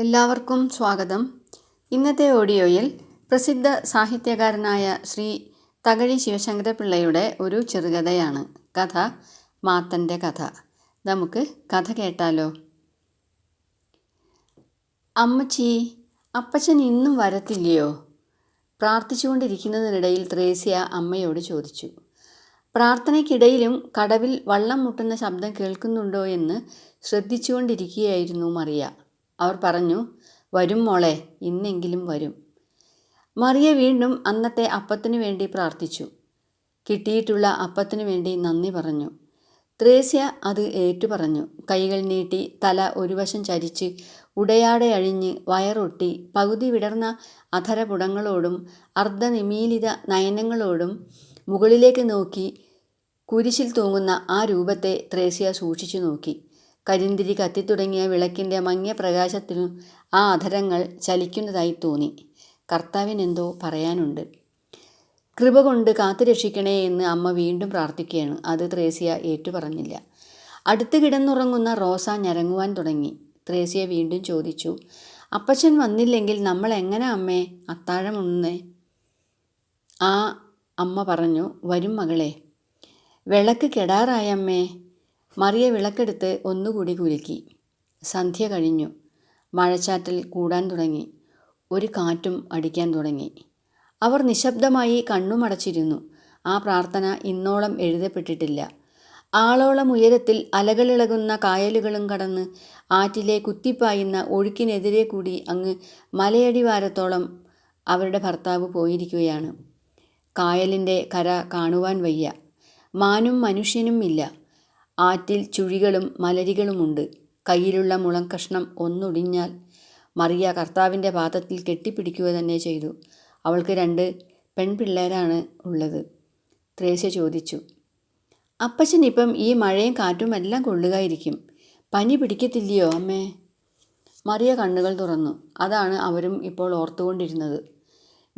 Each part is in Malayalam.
എല്ലാവർക്കും സ്വാഗതം. ഇന്നത്തെ ഓഡിയോയിൽ പ്രസിദ്ധ സാഹിത്യകാരനായ ശ്രീ തകഴി ശിവശങ്കരപിള്ളയുടെ ഒരു ചെറുകഥയാണ്. കഥ മാത്തന്റെ കഥ. നമുക്ക് കഥ കേട്ടാലോ? അമ്മച്ചി അപ്പച്ചൻ ഇന്നും വരത്തില്ലയോ? പ്രാർത്ഥിച്ചുകൊണ്ടിരിക്കുന്നതിനിടയിൽ ത്രേസ്യ അമ്മയോട് ചോദിച്ചു. പ്രാർത്ഥനയ്ക്കിടയിലും കടവിൽ വള്ളം മുട്ടുന്ന ശബ്ദം കേൾക്കുന്നുണ്ടോ എന്ന് ശ്രദ്ധിച്ചുകൊണ്ടിരിക്കുകയായിരുന്നു മറിയ. അവർ പറഞ്ഞു വരും മോളെ ഇന്നെങ്കിലും വരും. മറിയ വീണ്ടും അന്നത്തെ അപ്പത്തിനു വേണ്ടി പ്രാർത്ഥിച്ചു. കിട്ടിയിട്ടുള്ള അപ്പത്തിനു വേണ്ടി നന്ദി പറഞ്ഞു. ത്രേസ്യ അത് ഏറ്റു പറഞ്ഞു കൈകൾ നീട്ടി തല ഒരു വശം ചരിച്ച് ഉടയാടെ അഴിഞ്ഞ് വയറൊട്ടി പകുതി വിടർന്ന അധരപുടങ്ങളോടും അർദ്ധനിമീലിത നയനങ്ങളോടും മുകളിലേക്ക് നോക്കി കുരിശിൽ തൂങ്ങുന്ന ആ രൂപത്തെ ത്രേസ്യ സൂക്ഷിച്ചു നോക്കി. കരിന്തിരി കത്തിത്തുടങ്ങിയ വിളക്കിന്റെ മങ്ങിയ പ്രകാശത്തിലും ആ അധരങ്ങൾ ചലിക്കുന്നതായി തോന്നി. കർത്താവിനെന്തോ പറയാനുണ്ട്. കൃപ കൊണ്ട് കാത്തുരക്ഷിക്കണേ എന്ന് അമ്മ വീണ്ടും പ്രാർത്ഥിക്കുകയാണ്. അത് ത്രേസ്യ ഏറ്റുപറഞ്ഞില്ല. അടുത്ത് കിടന്നുറങ്ങുന്ന റോസ ഞരങ്ങുവാൻ തുടങ്ങി. ത്രേസ്യ വീണ്ടും ചോദിച്ചു അപ്പച്ചൻ വന്നില്ലെങ്കിൽ നമ്മൾ എങ്ങനെ അമ്മേ? അത്താഴം ഉണ്ണേ ആ അമ്മ പറഞ്ഞു വരും മകളെ. വിളക്ക് കെടാറായമ്മേ മറിയ വിളക്കെടുത്ത് ഒന്നുകൂടി കുലുക്കി. സന്ധ്യ കഴിഞ്ഞു. മഴച്ചാറ്റൽ കൂടാൻ തുടങ്ങി. ഒരു കാറ്റും അടിക്കാൻ തുടങ്ങി. അവർ നിശബ്ദമായി കണ്ണുമടച്ചിരുന്നു. ആ പ്രാർത്ഥന ഇന്നോളം എഴുതപ്പെട്ടിട്ടില്ല. ആളോളം ഉയരത്തിൽ അലകളിളകുന്ന കായലുകളും കടന്ന് ആറ്റിലെ കുത്തിപ്പായുന്ന ഒഴുക്കിനെതിരെ കൂടി അങ്ങ് മലയടിവാരത്തോളം അവരുടെ ഭർത്താവ് പോയിരിക്കുകയാണ്. കായലിന്റെ കര കാണുവാൻ വയ്യ. മാനും മനുഷ്യനും ഇല്ല. ആറ്റിൽ ചുഴികളും മലരികളുമുണ്ട്. കയ്യിലുള്ള മുളം കഷ്ണം ഒന്നൊടിഞ്ഞാൽ മറിയ കർത്താവിന്റെ പാദത്തിൽ കെട്ടിപ്പിടിക്കുക തന്നെ ചെയ്തു. അവൾക്ക് രണ്ട് പെൺപിള്ളേരാണ് ഉള്ളത്. ത്രേസ്യ ചോദിച്ചു അപ്പച്ചൻ ഇപ്പം ഈ മഴയും കാറ്റും എല്ലാം കൊള്ളുകയായിരിക്കും. പനി പിടിക്കത്തില്ലയോ അമ്മേ? മറിയ കണ്ണുകൾ തുറന്നു. അതാണ് അവരും ഇപ്പോൾ ഓർത്തുകൊണ്ടിരുന്നത്.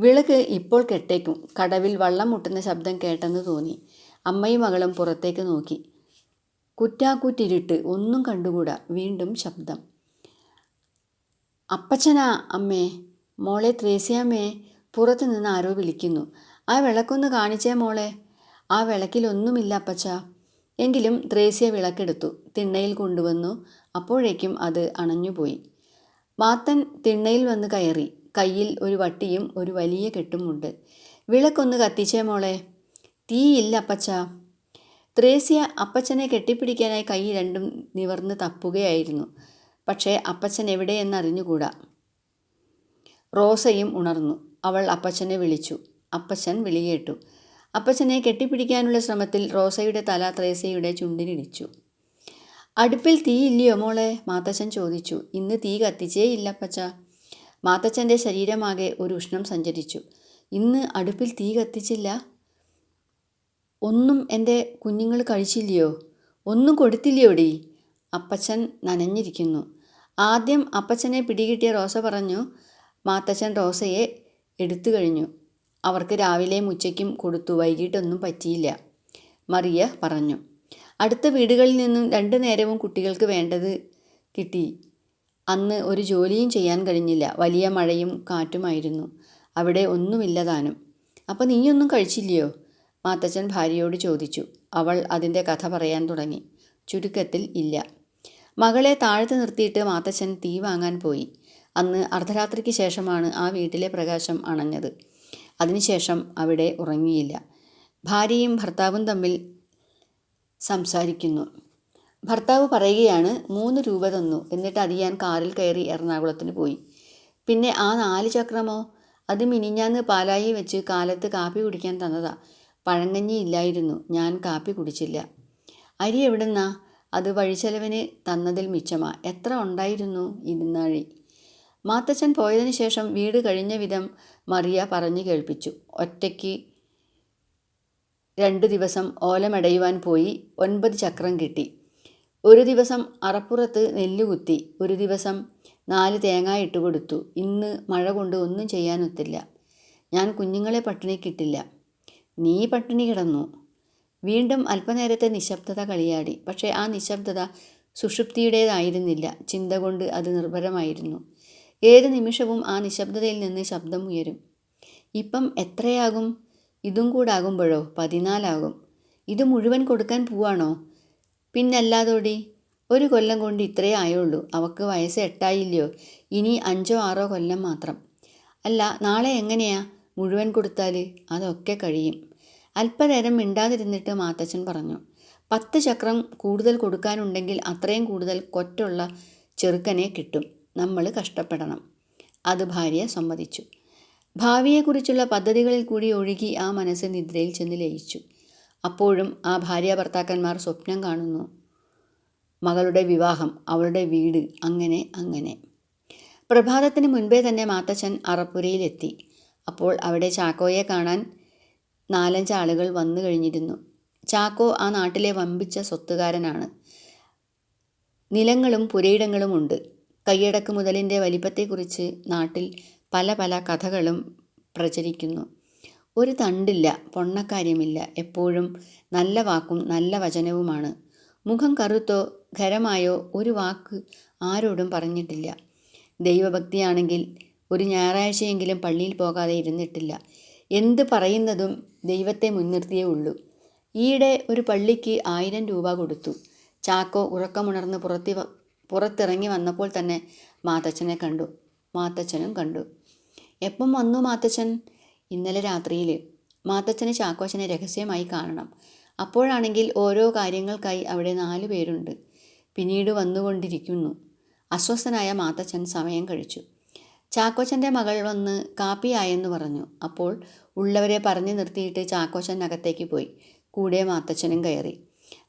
വിളക്ക് ഇപ്പോൾ കെട്ടേക്കും. കടവിൽ വള്ളം മുട്ടുന്ന ശബ്ദം കേട്ടെന്ന് തോന്നി. അമ്മയും മകളും പുറത്തേക്ക് നോക്കി. കുറ്റാക്കുറ്റിരുട്ട് ഒന്നും കണ്ടുകൂടാ. വീണ്ടും ശബ്ദം. അപ്പച്ചനാ അമ്മേ മോളെ ത്രേസ്യാമ്മേ പുറത്തു നിന്ന് ആരോ വിളിക്കുന്നു. ആ വിളക്കൊന്ന് കാണിച്ചേ മോളെ. ആ വിളക്കിലൊന്നുമില്ല അപ്പച്ച. എങ്കിലും ത്രേസ്യ വിളക്കെടുത്തു. തിണ്ണയിൽ കൊണ്ടുവന്നു. അപ്പോഴേക്കും അത് അണഞ്ഞുപോയി. മാത്തൻ തിണ്ണയിൽ വന്ന് കയറി. കയ്യിൽ ഒരു വട്ടിയും ഒരു വലിയ കെട്ടുമുണ്ട് വിളക്കൊന്ന് കത്തിച്ചേ മോളെ. തീയില്ല അപ്പച്ച. ത്രേസ്യ അപ്പച്ചനെ കെട്ടിപ്പിടിക്കാനായി കൈ രണ്ടും നിവർന്ന് തപ്പുകയായിരുന്നു. പക്ഷേ അപ്പച്ചൻ എവിടെയെന്നറിഞ്ഞുകൂടാ? റോസയും ഉണർന്നു. അവൾ അപ്പച്ചനെ വിളിച്ചു. അപ്പച്ചൻ വിളികേട്ടു. അപ്പച്ചനെ കെട്ടിപ്പിടിക്കാനുള്ള ശ്രമത്തിൽ റോസയുടെ തല ത്രേസ്യയുടെ ചുണ്ടിനിടിച്ചു അടുപ്പിൽ തീ ഇല്ലയോ മോളെ? മാത്തച്ഛൻ ചോദിച്ചു. ഇന്ന് തീ കത്തിച്ചേ ഇല്ല അപ്പച്ച. മാത്തച്ഛന്റെ ശരീരമാകെ ഒരു ഉഷ്ണം സഞ്ചരിച്ചു. ഇന്ന് അടുപ്പിൽ തീ കത്തിച്ചില്ല? ഒന്നും എന്റെ കുഞ്ഞുങ്ങൾ കഴിച്ചില്ലയോ? ഒന്നും കൊടുത്തില്ലയോടി? അപ്പച്ചൻ നനഞ്ഞിരിക്കുന്നു. ആദ്യം അപ്പച്ചനെ പിടികിട്ടിയ റോസ പറഞ്ഞു മാത്തച്ഛൻ റോസയെ എടുത്തു കഴിഞ്ഞു. അവർക്ക് രാവിലെയും ഉച്ചയ്ക്കും കൊടുത്തു വൈകിട്ടൊന്നും പറ്റിയില്ല മറിയ പറഞ്ഞു. അടുത്ത വീടുകളിൽ നിന്നും രണ്ടു നേരവും കുട്ടികൾക്ക് വേണ്ടത് കിട്ടി. അന്ന് ഒരു ജോലിയും ചെയ്യാൻ കഴിഞ്ഞില്ല. വലിയ മഴയും കാറ്റുമായിരുന്നു. അവിടെ ഒന്നുമില്ല താനും. അപ്പം നീയൊന്നും കഴിച്ചില്ലയോ? മാത്തച്ഛൻ ഭാര്യയോട് ചോദിച്ചു. അവൾ അതിന്റെ കഥ പറയാൻ തുടങ്ങി. ചുരുക്കത്തിൽ ഇല്ല. മകളെ താഴ്ത്തു നിർത്തിയിട്ട് മാത്തച്ഛൻ തീ വാങ്ങാൻ പോയി. അന്ന് അർദ്ധരാത്രിക്ക് ശേഷമാണ് ആ വീട്ടിലെ പ്രകാശം അണഞ്ഞത്. അതിനുശേഷം അവിടെ ഉറങ്ങിയില്ല. ഭാര്യയും ഭർത്താവും തമ്മിൽ സംസാരിക്കുന്നു. ഭർത്താവ് പറയുകയാണ് മൂന്ന് രൂപ തന്നു. എന്നിട്ട് അത് ഞാൻ കാറിൽ കയറി എറണാകുളത്തിന് പോയി. പിന്നെ ആ നാല് ചക്രമോ? അത് മിനിഞ്ഞാന്ന് പാലായി വെച്ച് കാലത്ത് കാപ്പി കുടിക്കാൻ തന്നതാ. പഴങ്കഞ്ഞി ഇല്ലായിരുന്നു. ഞാൻ കാപ്പി കുടിച്ചില്ല. അരി എവിടുന്നാ? അത് വഴിച്ചെലവിന് തന്നതിൽ മിച്ചമാ. എത്ര ഉണ്ടായിരുന്നു ഇരുന്നാഴി മാത്തച്ഛൻ പോയതിന് ശേഷം വീട് കഴിഞ്ഞ വിധം മറിയ പറഞ്ഞു കേൾപ്പിച്ചു. ഒറ്റയ്ക്ക് രണ്ട് ദിവസം ഓലമടയുവാൻ പോയി. ഒൻപത് ചക്രം കിട്ടി. ഒരു ദിവസം അറപ്പുറത്ത് നെല്ലുകുത്തി ഒരു ദിവസം നാല് തേങ്ങ ഇട്ട് കൊടുത്തു ഇന്ന് മഴ കൊണ്ട് ഒന്നും ചെയ്യാനൊത്തില്ല. ഞാൻ കുഞ്ഞുങ്ങളെ പട്ടിണിക്കിട്ടില്ല. നീ പട്ടിണി കിടന്നു. വീണ്ടും അല്പനേരത്തെ നിശബ്ദത കളിയാടി. പക്ഷേ ആ നിശബ്ദത സുഷുപ്തിയുടേതായിരുന്നില്ല. ചിന്ത കൊണ്ട് അത് നിർഭരമായിരുന്നു. ഏത് നിമിഷവും ആ നിശബ്ദതയിൽ നിന്ന് ശബ്ദം ഉയരും. ഇപ്പം എത്രയാകും? ഇതും കൂടാകുമ്പോഴോ? പതിനാലാകും. ഇത് മുഴുവൻ കൊടുക്കാൻ പോവാണോ? പിന്നല്ലാതോടി? ഒരു കൊല്ലം കൊണ്ട് ഇത്രയേ ആയുള്ളൂ. അവക്ക് വയസ്സ് എട്ടായില്ലയോ? ഇനി അഞ്ചോ ആറോ കൊല്ലം മാത്രം. അല്ല നാളെ എങ്ങനെയാ? മുഴുവൻ കൊടുത്താൽ അതൊക്കെ കഴിയും. അല്പനേരം മിണ്ടാതിരുന്നിട്ട് മാത്തച്ഛൻ പറഞ്ഞു പത്ത് ചക്രം കൂടുതൽ കൊടുക്കാനുണ്ടെങ്കിൽ അത്രയും കൂടുതൽ കൊറ്റുള്ള ചെറുക്കനെ കിട്ടും. നമ്മൾ കഷ്ടപ്പെടണം. അത് ഭാര്യ സമ്മതിച്ചു. ഭാവിയെക്കുറിച്ചുള്ള പദ്ധതികളിൽ കൂടി ഒഴുകി ആ മനസ്സ് നിദ്രയിൽ ചെന്ന് ലയിച്ചു. അപ്പോഴും ആ ഭാര്യ ഭർത്താക്കന്മാർ സ്വപ്നം കാണുന്നു. മകളുടെ വിവാഹം അവളുടെ വീട് അങ്ങനെ അങ്ങനെ. പ്രഭാതത്തിന് മുൻപേ തന്നെ മാത്തച്ഛൻ അറപ്പുരയിലെത്തി. അപ്പോൾ അവിടെ ചാക്കോയെ കാണാൻ നാലഞ്ച് ആളുകൾ വന്നു കഴിഞ്ഞിരുന്നു. ചാക്കോ ആ നാട്ടിലെ വമ്പിച്ച സ്വത്തുകാരനാണ്. നിലങ്ങളും പുരയിടങ്ങളും ഉണ്ട് കൈയടക്ക് മുതലിന്റെ വലിപ്പത്തെക്കുറിച്ച് നാട്ടിൽ പല പല കഥകളും പ്രചരിക്കുന്നു. ഒരു തണ്ടില്ല പൊണ്ണക്കാര്യമില്ല എപ്പോഴും നല്ല വാക്കും നല്ല വചനവുമാണ്. മുഖം കറുത്തോ ഖരമായോ ഒരു വാക്ക് ആരോടും പറഞ്ഞിട്ടില്ല. ദൈവഭക്തിയാണെങ്കിൽ ഒരു ഞായറാഴ്ചയെങ്കിലും പള്ളിയിൽ പോകാതെ ഇരുന്നിട്ടില്ല. എന്ത് പറയുന്നതും ദൈവത്തെ മുൻനിർത്തിയേ ഉള്ളൂ. ഈയിടെ ഒരു പള്ളിക്ക് ആയിരം രൂപ കൊടുത്തു. ചാക്കോ ഉറക്കമുണർന്ന് പുറത്തി പുറത്തിറങ്ങി വന്നപ്പോൾ തന്നെ മാത്തച്ഛനെ കണ്ടു. മാത്തച്ഛനും കണ്ടു. എപ്പം വന്നു മാത്തച്ഛൻ? ഇന്നലെ രാത്രിയിൽ മാത്തച്ഛന് ചാക്കോച്ചനെ രഹസ്യമായി കാണണം. അപ്പോഴാണെങ്കിൽ ഓരോ കാര്യങ്ങൾക്കായി അവിടെ നാലു പേരുണ്ട്. പിന്നീട് വന്നുകൊണ്ടിരിക്കുന്നു. അസ്വസ്ഥനായ മാത്തച്ഛൻ സമയം കഴിച്ചു. ചാക്കോച്ചന്റെ മകൾ വന്ന് കാപ്പിയായെന്ന് പറഞ്ഞു. അപ്പോൾ ഉള്ളവരെ പറഞ്ഞു നിർത്തിയിട്ട് ചാക്കോച്ചൻ അകത്തേക്ക് പോയി. കൂടെ മാത്തച്ഛനും കയറി.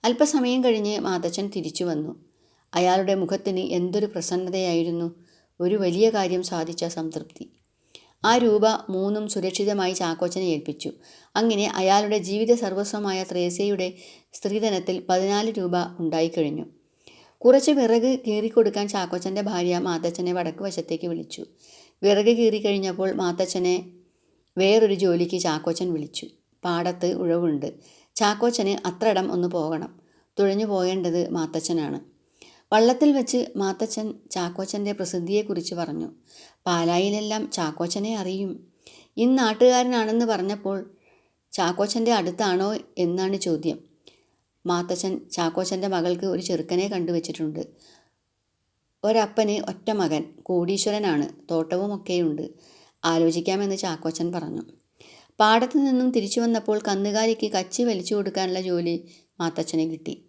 അല്പസമയം കഴിഞ്ഞ് മാത്തച്ഛൻ തിരിച്ചു വന്നു. അയാളുടെ മുഖത്തിന് എന്തൊരു പ്രസന്നതയായിരുന്നു. ഒരു വലിയ കാര്യം സാധിച്ച സംതൃപ്തി. ആ രൂപ മൂന്നും സുരക്ഷിതമായി ചാക്കോച്ചനെ ഏൽപ്പിച്ചു. അങ്ങനെ അയാളുടെ ജീവിത സർവസ്വമായ ത്രേസ്യയുടെ സ്ത്രീധനത്തിൽ പതിനാല് രൂപ ഉണ്ടായിക്കഴിഞ്ഞു. കുറച്ച് വിറക് കീറിക്കൊടുക്കാൻ ചാക്കോച്ചന്റെ ഭാര്യ മാതച്ചനെ വടക്ക് വശത്തേക്ക് വിളിച്ചു. വിറക് കഴിഞ്ഞപ്പോൾ മാത്തച്ഛനെ വേറൊരു ജോലിക്ക് ചാക്കോച്ചൻ വിളിച്ചു. പാടത്ത് ഉഴവുണ്ട്. ചാക്കോച്ചന് അത്രയിടം ഒന്ന് പോകണം. തുഴഞ്ഞു പോകേണ്ടത് മാത്തച്ഛനാണ്. വള്ളത്തിൽ വെച്ച് മാത്തച്ഛൻ ചാക്കോച്ചന്റെ പ്രസിദ്ധിയെക്കുറിച്ച് പറഞ്ഞു. പാലായിലെല്ലാം ചാക്കോച്ചനെ അറിയും. ഇന്നാട്ടുകാരനാണെന്ന് പറഞ്ഞപ്പോൾ ചാക്കോച്ചന്റെ അടുത്താണോ എന്നാണ് ചോദ്യം. മാത്തച്ഛൻ ചാക്കോച്ചന്റെ മകൾക്ക് ഒരു ചെറുക്കനെ കണ്ടുവച്ചിട്ടുണ്ട്. ഒരപ്പന് ഒറ്റ മകൻ കോടീശ്വരനാണ് തോട്ടവുമൊക്കെയുണ്ട്. ആലോചിക്കാമെന്ന് ചാക്കോച്ചൻ പറഞ്ഞു. പാടത്തു നിന്നും തിരിച്ചു വന്നപ്പോൾ കന്നുകാലിക്ക് കച്ചി വലിച്ചു കൊടുക്കാനുള്ള ജോലി മാത്തച്ഛന് കിട്ടി.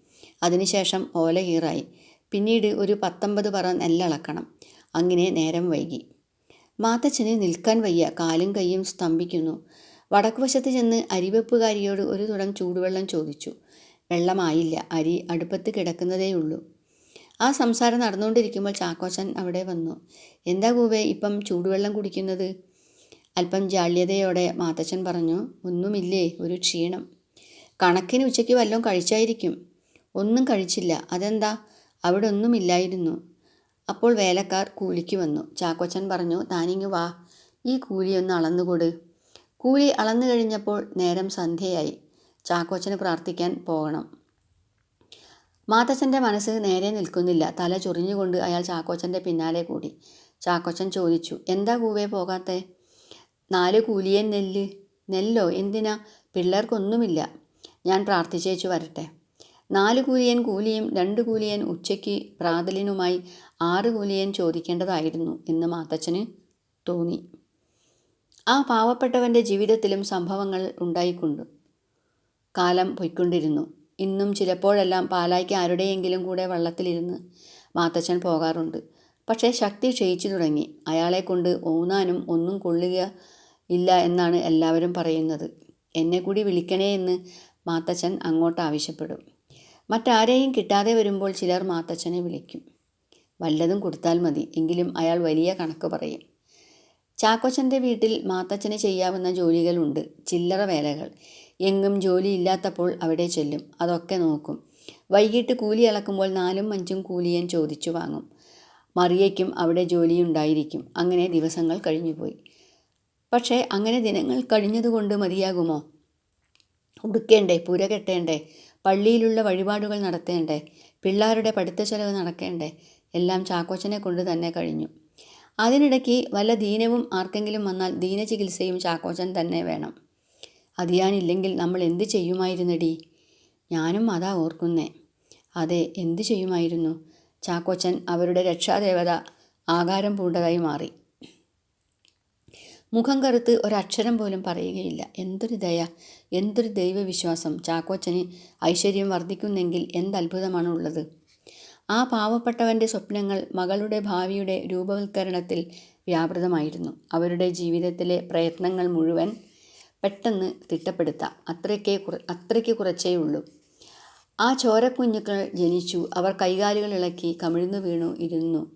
അതിനുശേഷം ഓല കീറായി. പിന്നീട് ഒരു പത്തൊമ്പത് പറ നെല്ലളക്കണം. അങ്ങനെ നേരം വൈകി. മാത്തച്ഛന് നിൽക്കാൻ വയ്യ കാലും കൈയും സ്തംഭിക്കുന്നു. വടക്കുവശത്ത് ചെന്ന് അരിവെപ്പുകാരിയോട് ഒരു തുടം ചൂടുവെള്ളം ചോദിച്ചു. വെള്ളമായില്ല അരി അടുപ്പത്ത് കിടക്കുന്നതേയുള്ളൂ. ആ സംസാരം നടന്നുകൊണ്ടിരിക്കുമ്പോൾ ചാക്കോച്ചൻ അവിടെ വന്നു. എന്താ കൂവേ ഇപ്പം ചൂടുവെള്ളം കുടിക്കുന്നത്? അല്പം ജാള്യതയോടെ മാത്തച്ഛൻ പറഞ്ഞു ഒന്നുമില്ലേ ഒരു ക്ഷീണം. കണക്കിന് ഉച്ചയ്ക്ക് വല്ലതും കഴിച്ചായിരിക്കും. ഒന്നും കഴിച്ചില്ല. അതെന്താ? അവിടെ ഒന്നുമില്ലായിരുന്നു. അപ്പോൾ വേലക്കാർ കൂലിക്ക് വന്നു. ചാക്കോച്ചൻ പറഞ്ഞു താനിങ്ങ് വാ. ഈ കൂലി ഒന്ന് അളന്നുകൊട് കൂലി അളന്നു കഴിഞ്ഞപ്പോൾ നേരം സന്ധ്യയായി. ചാക്കോച്ചന് പ്രാർത്ഥിക്കാൻ പോകണം. മാത്തച്ഛന്റെ മനസ്സ് നേരെ നിൽക്കുന്നില്ല. തല ചൊറിഞ്ഞുകൊണ്ട് അയാൾ ചാക്കോച്ചന്റെ പിന്നാലെ കൂടി. ചാക്കോച്ചൻ ചോദിച്ചു എന്താ കൂവേ പോകാത്തെ? നാല് കൂലിയൻ നെല്ല്. നെല്ലോ? എന്തിനാ? പിള്ളേർക്കൊന്നുമില്ല. ഞാൻ പ്രാർത്ഥിച്ചേച്ചു വരട്ടെ. നാല് കൂലിയൻ കൂലിയും രണ്ട് കൂലിയൻ ഉച്ചയ്ക്ക് പ്രാതലിനുമായി ആറ് കൂലിയൻ ചോദിക്കേണ്ടതായിരുന്നു എന്ന് മാത്തച്ഛന് തോന്നി. ആ പാവപ്പെട്ടവന്റെ ജീവിതത്തിലും സംഭവങ്ങൾ ഉണ്ടായിക്കൊണ്ട് കാലം പൊയ്ക്കൊണ്ടിരുന്നു. ഇന്നും ചിലപ്പോഴെല്ലാം പാലായ്ക്ക് ആരുടെയെങ്കിലും കൂടെ വള്ളത്തിലിരുന്ന് മാത്തച്ഛൻ പോകാറുണ്ട്. പക്ഷേ ശക്തി ക്ഷയിച്ചു തുടങ്ങി. അയാളെ കൊണ്ട് ഊന്നാനും ഒന്നും കൊള്ളുക ഇല്ല എന്നാണ് എല്ലാവരും പറയുന്നത്. എന്നെ കൂടി വിളിക്കണേ എന്ന് മാത്തച്ഛൻ അങ്ങോട്ട് ആവശ്യപ്പെടും. മറ്റാരെയും കിട്ടാതെ വരുമ്പോൾ ചിലർ മാത്തച്ഛനെ വിളിക്കും. വല്ലതും കൊടുത്താൽ മതി. എങ്കിലും അയാൾ വലിയ കണക്ക് പറയും. ചാക്കോച്ചന്റെ വീട്ടിൽ മാത്തച്ഛന് ചെയ്യാവുന്ന ജോലികളുണ്ട്. ചില്ലറ വേലകൾ. എങ്ങും ജോലിയില്ലാത്തപ്പോൾ അവിടെ ചെല്ലും. അതൊക്കെ നോക്കും. വൈകിട്ട് കൂലി അളക്കുമ്പോൾ നാലും അഞ്ചും കൂലിയൻ ചോദിച്ചു വാങ്ങും. മറിയയ്ക്കും അവിടെ ജോലിയുണ്ടായിരിക്കും. അങ്ങനെ ദിവസങ്ങൾ കഴിഞ്ഞുപോയി. പക്ഷേ അങ്ങനെ ദിനങ്ങൾ കഴിഞ്ഞതുകൊണ്ട് മതിയാകുമോ? ഉടുക്കേണ്ടേ പുര കെട്ടേണ്ടേ പള്ളിയിലുള്ള വഴിപാടുകൾ നടത്തേണ്ടേ പിള്ളേരുടെ പഠിത്ത ചെലവ് നടക്കേണ്ടേ എല്ലാം ചാക്കോച്ചനെ കൊണ്ട് തന്നെ കഴിഞ്ഞു. അതിനിടയ്ക്ക് വല്ല ദീനവും ആർക്കെങ്കിലും വന്നാൽ ദീനചികിത്സയും ചാക്കോച്ചൻ തന്നെ വേണം. അതിയാനില്ലെങ്കിൽ നമ്മൾ എന്ത് ചെയ്യുമായിരുന്നടി? ഞാനും അതാ ഓർക്കുന്നേ. അതെ എന്തു ചെയ്യുമായിരുന്നു? ചാക്കോച്ചൻ അവരുടെ രക്ഷാദേവത ആകാരം പൂണ്ടതായി മാറി. മുഖം കറുത്ത് ഒരക്ഷരം പോലും പറയുകയില്ല. എന്തൊരു ദയ എന്തൊരു ദൈവവിശ്വാസം. ചാക്കോച്ചന് ഐശ്വര്യം വർദ്ധിക്കുന്നെങ്കിൽ എന്തത്ഭുതമാണ് ഉള്ളത് ആ പാവപ്പെട്ടവന്റെ സ്വപ്നങ്ങൾ മകളുടെ ഭാവിയുടെ രൂപവൽക്കരണത്തിൽ വ്യാപൃതമായിരുന്നു. അവരുടെ ജീവിതത്തിലെ പ്രയത്നങ്ങൾ മുഴുവൻ പെട്ടെന്ന് തിട്ടപ്പെടുത്താം. അത്രയ്ക്കേ കുറ അത്രയ്ക്ക് കുറച്ചേ ഉള്ളൂ. ആ ചോരക്കുഞ്ഞുക്കൾ ജനിച്ചു. അവർ കൈകാലുകൾ ഇളക്കി കമിഴ്ന്നു വീണു ഇരുന്നു.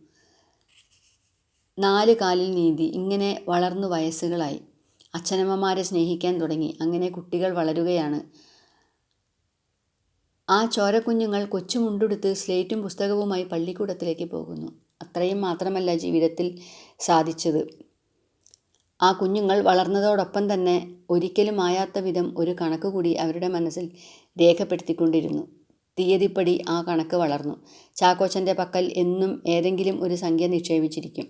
നാല് കാലിൽ നീന്തി ഇങ്ങനെ വളർന്നു വയസ്സുകളായി. അച്ഛനമ്മമാരെ സ്നേഹിക്കാൻ തുടങ്ങി. അങ്ങനെ കുട്ടികൾ വളരുകയാണ്. ആ ചോരക്കുഞ്ഞുങ്ങൾ കൊച്ചുമുണ്ടെടുത്ത് സ്ലേറ്റും പുസ്തകവുമായി പള്ളിക്കൂടത്തിലേക്ക് പോകുന്നു. അത്രയും മാത്രമല്ല ജീവിതത്തിൽ സാധിച്ചത്. ആ കുഞ്ഞുങ്ങൾ വളർന്നതോടൊപ്പം തന്നെ ഒരിക്കലും മായാത്ത വിധം ഒരു കണക്ക് കൂടി അവരുടെ മനസ്സിൽ രേഖപ്പെടുത്തിക്കൊണ്ടിരുന്നു. തീയതിപ്പടി ആ കണക്ക് വളർന്നു. ചാക്കോച്ചന്റെ പക്കൽ എന്നും ഏതെങ്കിലും ഒരു സംഖ്യ നിക്ഷേപിച്ചിരിക്കും.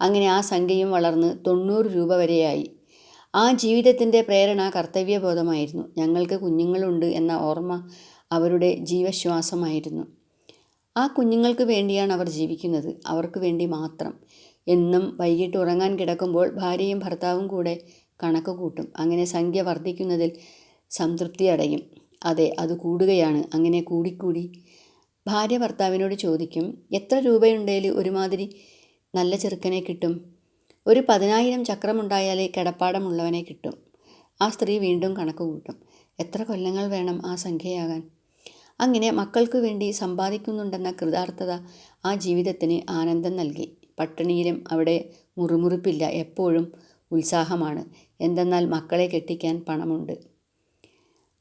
അങ്ങനെ ആ സംഖ്യയും വളർന്ന് തൊണ്ണൂറ് രൂപ വരെയായി. ആ ജീവിതത്തിന്റെ പ്രേരണ കർത്തവ്യബോധമായിരുന്നു. ഞങ്ങൾക്ക് കുഞ്ഞുങ്ങളുണ്ട് എന്ന ഓർമ്മ അവരുടെ ജീവശ്വാസമായിരുന്നു. ആ കുഞ്ഞുങ്ങൾക്ക് വേണ്ടിയാണ് അവർ ജീവിക്കുന്നത്. അവർക്ക് വേണ്ടി മാത്രം. എന്നും വൈകിട്ട് ഉറങ്ങാൻ കിടക്കുമ്പോൾ ഭാര്യയും ഭർത്താവും കൂടെ കണക്ക് കൂട്ടും. അങ്ങനെ സംഖ്യ വർദ്ധിക്കുന്നതിൽ സംതൃപ്തി അടയും. അതെ അത് കൂടുകയാണ്. അങ്ങനെ കൂടിക്കൂടി ഭാര്യ ഭർത്താവിനോട് ചോദിക്കും എത്ര രൂപയുണ്ടേൽ ഒരുമാതിരി നല്ല ചെറുക്കനെ കിട്ടും? ഒരു പതിനായിരം ചക്രമുണ്ടായാലേ കിടപ്പാടമുള്ളവനെ കിട്ടും. ആ സ്ത്രീ വീണ്ടും കണക്ക് കൂട്ടും. എത്ര കൊല്ലങ്ങൾ വേണം ആ സംഖ്യയാകാൻ അങ്ങനെ മക്കൾക്ക് വേണ്ടി സമ്പാദിക്കുന്നുണ്ടെന്ന കൃതാർത്ഥത ആ ജീവിതത്തിന് ആനന്ദം നൽകി. പട്ടിണിയിലും അവിടെ മുറുമുറുപ്പില്ല എപ്പോഴും ഉത്സാഹമാണ്. എന്തെന്നാൽ മക്കളെ കെട്ടിക്കാൻ പണമുണ്ട്.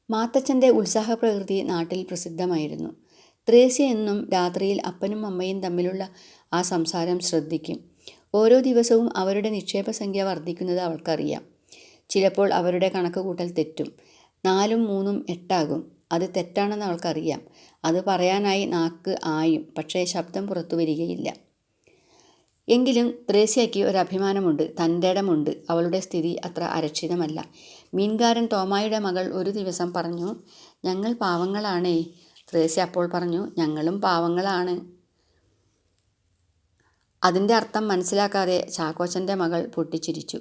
മാത്തച്ഛന്റെ ഉത്സാഹപ്രകൃതി നാട്ടിൽ പ്രസിദ്ധമായിരുന്നു. ത്രേസ്യ എന്നും രാത്രിയിൽ അപ്പനും അമ്മയും തമ്മിലുള്ള ആ സംസാരം ശ്രദ്ധിക്കും. ഓരോ ദിവസവും അവരുടെ നിക്ഷേപ സംഖ്യ വർദ്ധിക്കുന്നത് അവൾക്കറിയാം. ചിലപ്പോൾ അവരുടെ കണക്ക് കൂട്ടൽ തെറ്റും. നാലും മൂന്നും എട്ടാകും. അത് തെറ്റാണെന്ന് അവൾക്കറിയാം. അത് പറയാനായി നാക്ക് ആയും പക്ഷേ ശബ്ദം പുറത്തു വരികയില്ല. എങ്കിലും ത്രേസ്യയ്ക്ക് ഒരു അഭിമാനമുണ്ട് തന്റെ ഇടമുണ്ട് അവളുടെ സ്ഥിതി അത്ര അരക്ഷിതമല്ല. മീൻകാരൻ തോമായുടെ മകൾ ഒരു ദിവസം പറഞ്ഞു ഞങ്ങൾ പാവങ്ങളാണേ. ത്രേസ്യ അപ്പോൾ പറഞ്ഞു ഞങ്ങളും പാവങ്ങളാണ്. അതിന്റെ അർത്ഥം മനസ്സിലാക്കാതെ ചാക്കോച്ചന്റെ മകൾ പൊട്ടിച്ചിരിച്ചു.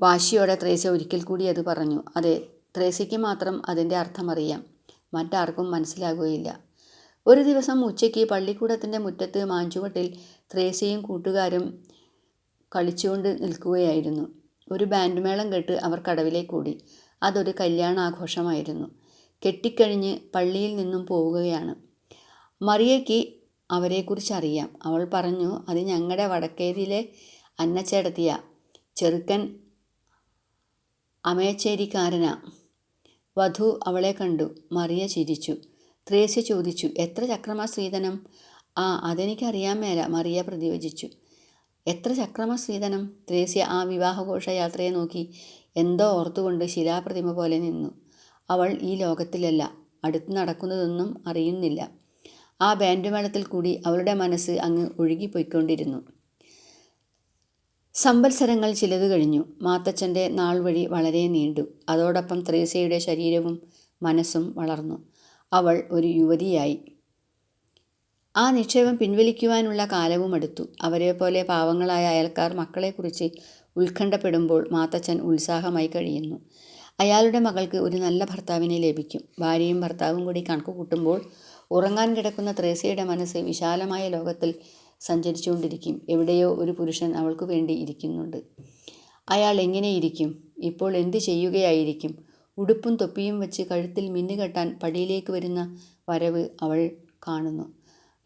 വാശിയോടെ ത്രേസ്യ ഒരിക്കൽ കൂടി അത് പറഞ്ഞു അതെ ത്രേസ്യയ്ക്ക് മാത്രം അതിന്റെ അർത്ഥം അറിയാം. മറ്റാർക്കും മനസ്സിലാകുകയില്ല. ഒരു ദിവസം ഉച്ചയ്ക്ക് പള്ളിക്കൂടത്തിന്റെ മുറ്റത്ത് മാഞ്ചുവട്ടിൽ ത്രേസ്യയും കൂട്ടുകാരും കളിച്ചുകൊണ്ട് നിൽക്കുകയായിരുന്നു. ഒരു ബാൻഡ് മേളം കേട്ട് അവർ കടവിലേക്ക് ഓടി അതൊരു കല്യാണാഘോഷമായിരുന്നു. കെട്ടിക്കഴിഞ്ഞ് പള്ളിയിൽ നിന്നും പോവുകയാണ്. മറിയയ്ക്ക് അവരെക്കുറിച്ച് അറിയാം അവൾ പറഞ്ഞു അത് ഞങ്ങളുടെ വടക്കേരിയിലെ അന്നച്ചേടത്തിയ. ചെറുക്കൻ അമേച്ചേരിക്കാരനാ. വധു അവളെ കണ്ടു. മറിയ ചിരിച്ചു. ത്രേസ്യ ചോദിച്ചു എത്ര ചക്രമാ സ്ത്രീധനം? ആ അതെനിക്കറിയാൻ മേല മറിയ പ്രതിവചിച്ചു. എത്ര ചക്രമ സ്ത്രീധനം? ത്രേസ്യ ആ വിവാഹഘോഷയാത്രയെ നോക്കി എന്തോ ഓർത്തുകൊണ്ട് ശിലാപ്രതിമ പോലെ നിന്നു. അവൾ ഈ ലോകത്തിലല്ല അടുത്ത് നടക്കുന്നതൊന്നും അറിയുന്നില്ല. ആ ബാൻഡ് മേളത്തിൽ കൂടി അവളുടെ മനസ്സ് അങ്ങ് ഒഴുകിപ്പോയിക്കൊണ്ടിരുന്നു. സംവത്സരങ്ങൾ ചിലത് കഴിഞ്ഞു. മാത്തച്ഛന്റെ നാൾ വഴി വളരെ നീണ്ടു. അതോടൊപ്പം ത്രേസ്യയുടെ ശരീരവും മനസ്സും വളർന്നു. അവൾ ഒരു യുവതിയായി. ആ നിക്ഷേപം പിൻവലിക്കുവാനുള്ള കാലവും അടുത്തു അവരെപ്പോലെ പാവങ്ങളായ അയൽക്കാർ മക്കളെക്കുറിച്ച് ഉത്കണ്ഠപ്പെടുമ്പോൾ മാത്തച്ഛൻ ഉത്സാഹമായി കഴിയുന്നു. അയാളുടെ മകൾക്ക് ഒരു നല്ല ഭർത്താവിനെ ലഭിക്കും. ഭാര്യയും ഭർത്താവും കൂടി കണക്ക് കൂട്ടുമ്പോൾ ഉറങ്ങാൻ കിടക്കുന്ന ത്രേസ്യയുടെ മനസ്സ് വിശാലമായ ലോകത്തിൽ സഞ്ചരിച്ചുകൊണ്ടിരിക്കും. എവിടെയോ ഒരു പുരുഷൻ അവൾക്ക് വേണ്ടി ഇരിക്കുന്നുണ്ട്. അയാൾ എങ്ങനെയിരിക്കും? ഇപ്പോൾ എന്തു ചെയ്യുകയായിരിക്കും? ഉടുപ്പും തൊപ്പിയും വെച്ച് കഴുത്തിൽ മിന്നുകെട്ടാൻ പടിയിലേക്ക് വരുന്ന വരവ് അവൾ കാണുന്നു.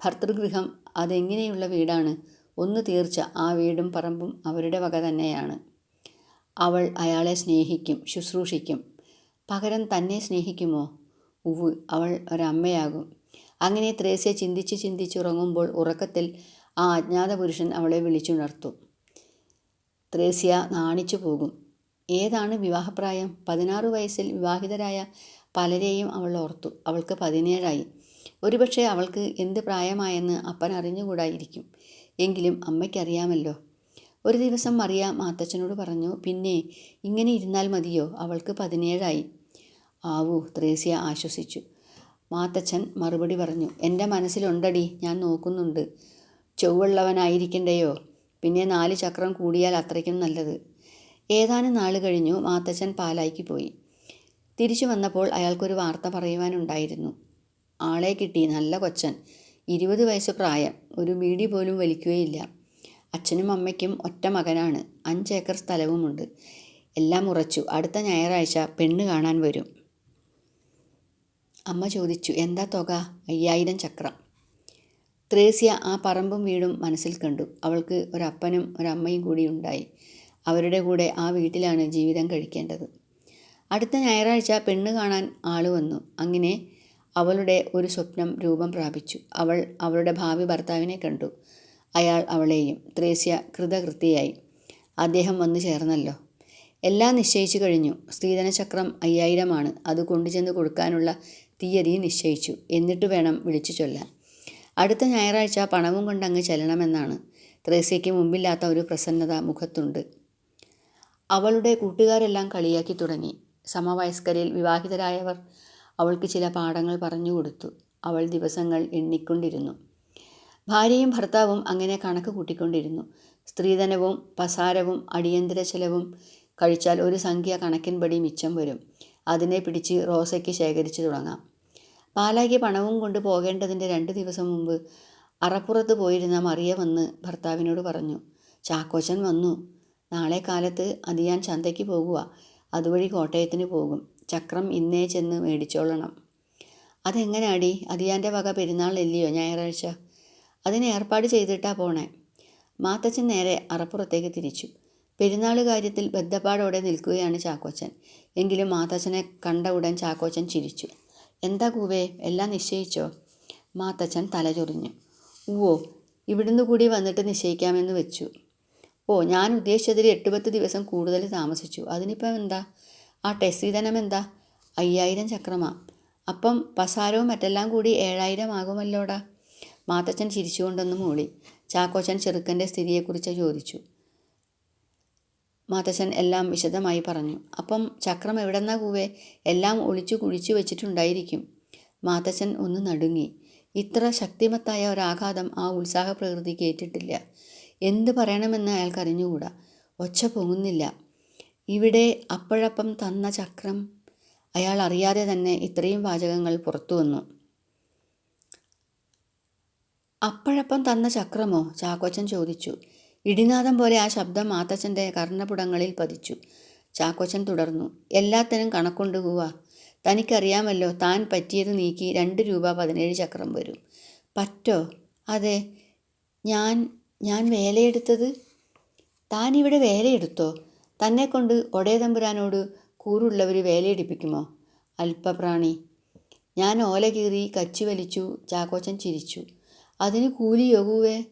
ഭർതൃഗൃഹം അതെങ്ങനെയുള്ള വീടാണ്? ഒന്ന് തീർച്ച ആ വീടും പറമ്പും അവരുടെ വക തന്നെയാണ്. അവൾ അയാളെ സ്നേഹിക്കും ശുശ്രൂഷിക്കും. പകരം തന്നെ സ്നേഹിക്കുമോ? ഉവ് അവൾ ഒരമ്മയാകും. അങ്ങനെ ത്രേസ്യ ചിന്തിച്ച് ചിന്തിച്ചുറങ്ങുമ്പോൾ ഉറക്കത്തിൽ ആ അജ്ഞാത പുരുഷൻ അവളെ വിളിച്ചുണർത്തും. ത്രേസ്യ നാണിച്ചു പോകും. ഏതാണ് വിവാഹപ്രായം? പതിനാറ് വയസ്സിൽ വിവാഹിതരായ പലരെയും അവൾ ഓർത്തു. അവൾക്ക് പതിനേഴായി. ഒരുപക്ഷെ അവൾക്ക് എന്ത് പ്രായമായെന്ന് അപ്പൻ അറിഞ്ഞുകൂടായിരിക്കും. എങ്കിലും അമ്മയ്ക്കറിയാമല്ലോ. ഒരു ദിവസം മറിയ മാത്തച്ഛനോട് പറഞ്ഞു പിന്നെ ഇങ്ങനെ ഇരുന്നാൽ മതിയോ? അവൾക്ക് പതിനേഴായി. ആവൂ ത്രേസ്യ ആശ്വസിച്ചു. മാത്തച്ഛൻ മറുപടി പറഞ്ഞു എന്റെ മനസ്സിലുണ്ടടി ഞാൻ നോക്കുന്നുണ്ട്. ചൊവ്വുള്ളവനായിരിക്കണ്ടയോ? പിന്നെ നാല് ചക്രം കൂടിയാൽ അത്രയ്ക്കും നല്ലത്. ഏതാനും നാൾ കഴിഞ്ഞു മാത്തച്ഛൻ പാലായിക്ക് പോയി. തിരിച്ചു വന്നപ്പോൾ അയാൾക്കൊരു വാർത്ത പറയുവാനുണ്ടായിരുന്നു. ആളെ കിട്ടി നല്ല കൊച്ചൻ. ഇരുപത് വയസ്സ് പ്രായം. ഒരു ബീഡി പോലും വലിക്കുകയില്ല. അച്ഛനും അമ്മയ്ക്കും ഒറ്റ മകനാണ്. അഞ്ചേക്കർ സ്ഥലവുമുണ്ട്. എല്ലാം ഉറച്ചു. അടുത്ത ഞായറാഴ്ച പെണ്ണ് കാണാൻ വരും. അമ്മ ചോദിച്ചു എന്താ തുക? അയ്യായിരം ചക്രം. ത്രേസ്യ ആ പറമ്പും വീടും മനസ്സിൽ കണ്ടു. അവൾക്ക് ഒരപ്പനും ഒരമ്മയും കൂടി ഉണ്ടായി. അവരുടെ കൂടെ ആ വീട്ടിലാണ് ജീവിതം കഴിക്കേണ്ടത്. അടുത്ത ഞായറാഴ്ച പെണ്ണ് കാണാൻ ആൾ വന്നു. അങ്ങനെ അവളുടെ ഒരു സ്വപ്നം രൂപം പ്രാപിച്ചു. അവൾ അവളുടെ ഭാവി ഭർത്താവിനെ കണ്ടു. അയാൾ അവളെയും ത്രേസ്യ കൃതകൃത്യയായി. അദ്ദേഹം വന്നു ചേർന്നല്ലോ. എല്ലാം നിശ്ചയിച്ചു കഴിഞ്ഞു. സ്ത്രീധനചക്രം അയ്യായിരമാണ് അത് കൊണ്ടുചെന്ന് കൊടുക്കാനുള്ള തീയതി നിശ്ചയിച്ചു. എന്നിട്ട് വേണം വിളിച്ചു ചൊല്ലാൻ. അടുത്ത ഞായറാഴ്ച പണവും കൊണ്ടങ്ങ് ചെല്ലണമെന്നാണ്. ത്രേസ്യയ്ക്ക് മുമ്പില്ലാത്ത ഒരു പ്രസന്നത മുഖത്തുണ്ട്. അവളുടെ കൂട്ടുകാരെല്ലാം കളിയാക്കി തുടങ്ങി. സമവയസ്കരിൽ വിവാഹിതരായവർ അവൾക്ക് ചില പാഠങ്ങൾ പറഞ്ഞു കൊടുത്തു. അവൾ ദിവസങ്ങൾ എണ്ണിക്കൊണ്ടിരുന്നു. ഭാര്യയും ഭർത്താവും അങ്ങനെ കണക്ക് കൂട്ടിക്കൊണ്ടിരുന്നു. സ്ത്രീധനവും പസാരവും അടിയന്തര ചെലവും കഴിച്ചാൽ ഒരു സംഖ്യ കണക്കിൻപടി മിച്ചം വരും. അതിനെ പിടിച്ച് റോസയ്ക്ക് ശേഖരിച്ചു തുടങ്ങാം. പാലായ്ക്ക് പണവും കൊണ്ട് പോകേണ്ടതിന്റെ രണ്ട് ദിവസം മുമ്പ് അറപ്പുറത്ത് പോയിരുന്ന മറിയ വന്ന് ഭർത്താവിനോട് പറഞ്ഞു ചാക്കോച്ചൻ വന്നു. നാളെ കാലത്ത് അത് ഞാൻ ചന്തയ്ക്ക് പോകുക അതുവഴി കോട്ടയത്തിന് പോകും. ചക്രം ഇന്നേ ചെന്ന് മേടിച്ചോളണം. അതെങ്ങനെയാടി അതിയാന്റെ വക പെരുന്നാളില്ലയോ ഞായറാഴ്ച? അതിന് ഏർപ്പാട് ചെയ്തിട്ടാ പോണേ. മാത്തച്ഛൻ നേരെ അറപ്പുറത്തേക്ക് തിരിച്ചു. പെരുന്നാൾ കാര്യത്തിൽ ബദ്ധപ്പാടോടെ നിൽക്കുകയാണ് ചാക്കോച്ചൻ. എങ്കിലും മാത്തച്ഛനെ കണ്ട ഉടൻ ചാക്കോച്ചൻ ചിരിച്ചു. എന്താ കൂവേ? എല്ലാം നിശ്ചയിച്ചോ? മാത്തച്ഛൻ തലചൊറിഞ്ഞു. ഊവോ ഇവിടുന്ന് കൂടി വന്നിട്ട് നിശ്ചയിക്കാമെന്ന് വെച്ചു. ഓ ഞാൻ ഉദ്ദേശിച്ചതിൽ എട്ട് പത്ത് ദിവസം കൂടുതൽ താമസിച്ചു. അതിനിപ്പം എന്താ? ആ ടെസ്സീധനം എന്താ? അയ്യായിരം ചക്രമാ. അപ്പം പസാരവും മറ്റെല്ലാം കൂടി ഏഴായിരം ആകുമല്ലോടാ? മാത്തച്ഛൻ ചിരിച്ചുകൊണ്ടൊന്ന് മൂളി. ചാക്കോച്ചൻ ചെറുക്കന്റെ സ്ഥിതിയെക്കുറിച്ച് ചോദിച്ചു. മാത്തച്ഛൻ എല്ലാം വിശദമായി പറഞ്ഞു. അപ്പം ചക്രം എവിടെന്നാ കൂവേ എല്ലാം ഒളിച്ചു കുഴിച്ചു വെച്ചിട്ടുണ്ടായിരിക്കും. മാത്തച്ഛൻ ഒന്ന് നടുങ്ങി. ഇത്ര ശക്തിമത്തായ ഒരാഘാതം ആ ഉത്സാഹ പ്രകൃതിക്ക് ഏറ്റിട്ടില്ല എന്ത് പറയണമെന്ന് അയാൾക്ക് അറിഞ്ഞുകൂടാ ഒച്ച പൊങ്ങുന്നില്ല. ഇവിടെ അപ്പോഴപ്പം തന്ന ചക്രം അയാൾ അറിയാതെ തന്നെ ഇത്രയും വാചകങ്ങൾ പുറത്തു വന്നു. അപ്പോഴപ്പം തന്ന ചക്രമോ? ചാക്കോച്ചൻ ചോദിച്ചു. ഇടിനാദം പോലെ ആ ശബ്ദം മാത്തച്ഛന്റെ കർണപുടങ്ങളിൽ പതിച്ചു. ചാക്കോച്ചൻ തുടർന്നു. എല്ലാത്തിനും കണക്കൊണ്ട് പോവാ തനിക്കറിയാമല്ലോ താൻ പറ്റിയത് നീക്കി രണ്ട് രൂപ പതിനേഴ് ചക്രം വരും. പറ്റോ? അതെ. ഞാൻ ഞാൻ വേലയെടുത്തത്? താൻ ഇവിടെ വേലയെടുത്തോ? തന്നെ കൊണ്ട് ഒടയതമ്പുരാനോട് കൂറുള്ളവർ വേലയെടുപ്പിക്കുമോ? അല്പപ്രാണി. ഞാൻ ഓല കീറി കച്ചി വലിച്ചു ചാക്കോച്ചൻ ചിരിച്ചു. അതിന് കൂലി യോഗുവേ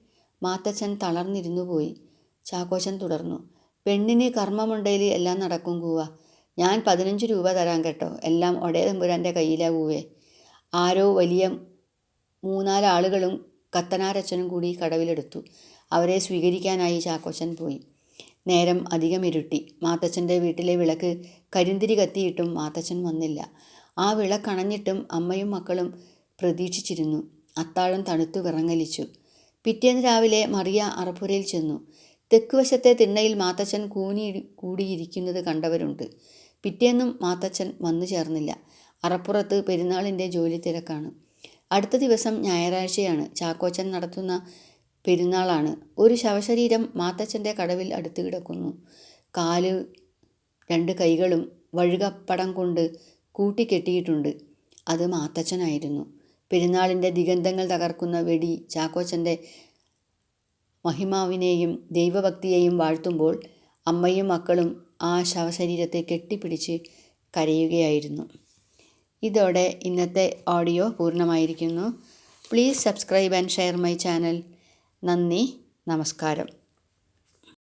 മാത്തച്ഛൻ തളർന്നിരുന്നു പോയി. ചാക്കോച്ചൻ തുടർന്നു. പെണ്ണിന് കർമ്മമുണ്ടയിൽ എല്ലാം നടക്കും കൂവ. ഞാൻ പതിനഞ്ച് രൂപ തരാൻ കേട്ടോ. എല്ലാം ഒടയതമ്പുരാന്റെ കയ്യിലാ കൂവേ ആരോ വലിയ മൂന്നാലാളുകളും കത്തനാരച്ചനും കൂടി കടവിലെടുത്തു. അവരെ സ്വീകരിക്കാനായി ചാക്കോച്ചൻ പോയി. നേരം അധികം ഇരുട്ടി. മാത്തച്ഛന്റെ വീട്ടിലെ വിളക്ക് കരിന്തിരി കത്തിയിട്ടും മാത്തച്ഛൻ വന്നില്ല. ആ വിളക്കണഞ്ഞിട്ടും അമ്മയും മക്കളും പ്രതീക്ഷിച്ചിരുന്നു. അത്താഴം തണുത്തു വിറങ്ങലിച്ചു. പിറ്റേന്ന് രാവിലെ മറിയ അറപ്പുരയിൽ ചെന്നു. തെക്കുവശത്തെ തിണ്ണയിൽ മാത്തച്ഛൻ കൂനി കൂടിയിരിക്കുന്നത് കണ്ടവരുണ്ട്. പിറ്റേന്നും മാത്തച്ഛൻ വന്നു ചേർന്നില്ല. അറപ്പുറത്ത് പെരുന്നാളിന്റെ ജോലി തിരക്കാണ് അടുത്ത ദിവസം ഞായറാഴ്ചയാണ് ചാക്കോച്ചൻ നടത്തുന്ന പെരുന്നാളാണ്. ഒരു ശവശരീരം മാത്തച്ഛന്റെ കടവിൽ അടുത്ത് കിടക്കുന്നു. കാൽ രണ്ട് കൈകളും വഴുകപ്പടം കൊണ്ട് കൂട്ടിക്കെട്ടിയിട്ടുണ്ട്. അത് മാത്തച്ഛനായിരുന്നു. പെരുന്നാളിന്റെ ദിഗന്ധങ്ങൾ തകർക്കുന്ന വെടി ചാക്കോച്ചന്റെ മഹിമാവിനെയും ദൈവഭക്തിയെയും വാഴ്ത്തുമ്പോൾ അമ്മയും മക്കളും ആ ശവശരീരത്തെ കെട്ടിപ്പിടിച്ച് കരയുകയായിരുന്നു. ഇതോടെ ഇന്നത്തെ audio പൂർണമായിരിക്കുന്നു. Please subscribe and share my channel. നന്ദി നമസ്കാരം.